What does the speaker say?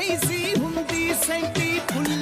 daisy, hundy, sainty, pulla.